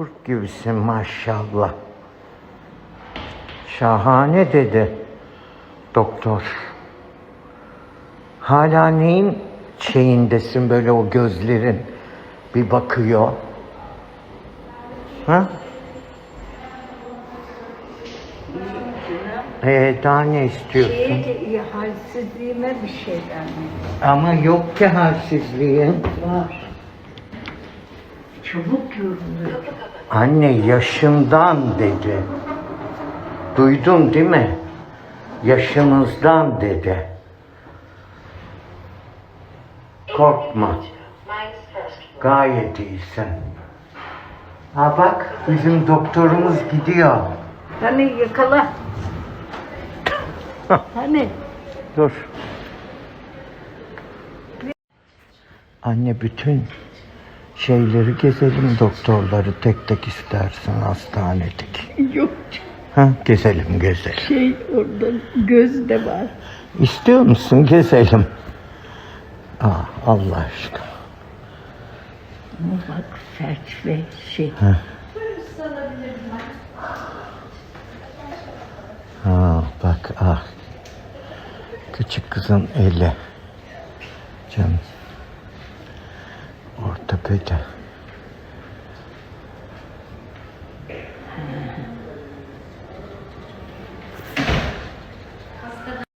Turp gibisin maşallah. Şahane dedi doktor. Hala neyin şeyindesin böyle o gözlerin bir bakıyor. Ha? Ee, daha ne istiyorsun? Şeye halsizliğime bir şeyler mi? Ama yok ki halsizliğin. Var. Çabuk yoruluyor. Anne yaşından dedi. Duydun değil mi? Yaşımızdan dedi. Korkma. Gayet iyisin. Ha bak bizim doktorumuz gidiyor. Hani yakala. hani Dur. Anne bütün şeyleri gezelim doktorları tek tek istersin hastanedeki. yok Ha gezelim gezelim. şey orada göz de var. İstiyor musun gezelim? Aa, Allah aşkına. Ama bak felç ve şey. Ha bak ah. Küçük kızın eli. Canım. 可以的